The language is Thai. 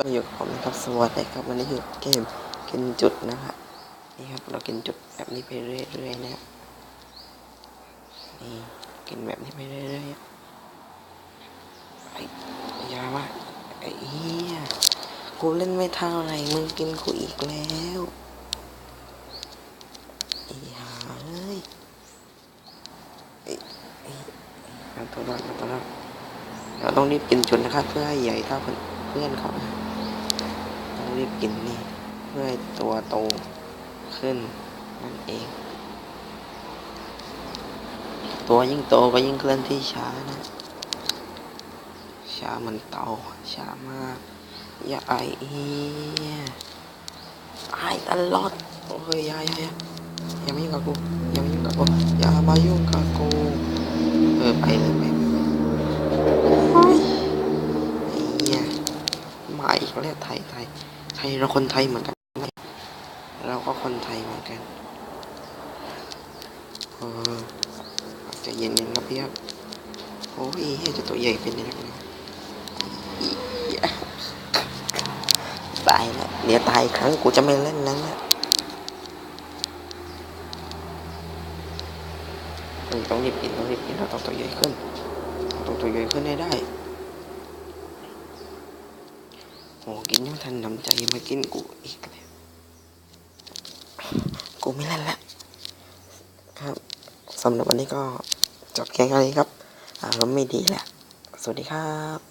ก็อยู่กับผมนะครับสวัสดีครับวันนี้คือเกมกินจุดนะครับนี่ครับเรากินจุดแบบนี้ไปเรื่อยๆนะครับนี่กินแบบนี้ไปเรื่อยๆไอ้ยาว่าไอ้เหี้ยกูเล่นไม่เท่าไหร่มึงกินกูอีกแล้วไอ้หาเอ้ยไอ้ไอ้เอาตัวรอดเอาตัวรอดเราต้องรีบกินจุดนะครับเพื่อให้ใหญ่เท่าเพื่อนเขานะ รีบกินนี่ เพื่อให้ตัวโตขึ้นนั่นเอง ตัวยิ่งโตก็ยิ่งเคลื่อนที่ช้านะ ช้าเหมันเต่าช้ามาก อย่าไอเอียไอตลอดโอ้ยอย่าอย่าอย่าอย่ามายุ่งกับกูอย่ามายุ่งกับกูอย่ามายุ่งกับกูเออไปเลยไปโอ้ยไอ้เหี้ยมาอีกแล้วไทยไทย ไทยเราคนไทยเหมือนกัน เราก็คนไทยเหมือนกันเออจะเย็นๆครับพี่ครับโอ้ยเฮ้ยจะตัวใหญ่เป็นยังไงนะอีเหี้ยตายแล้วเดี๋ยวตายครั้งกูจะไม่เล่นนั้นแล้วเออต้องรีบกินต้องรีบกินเราต้องตัวใหญ่ขึ้นต้องตัวใหญ่ขึ้นให้ได้ โอ้กินยังไม่ทันนำใจมากินกูอีกแล้วกูไม่เล่นละครับสำหรับวันนี้ก็จบแค่นี้ครับอารมณ์ไม่ดีแหละ สวัสดีครับ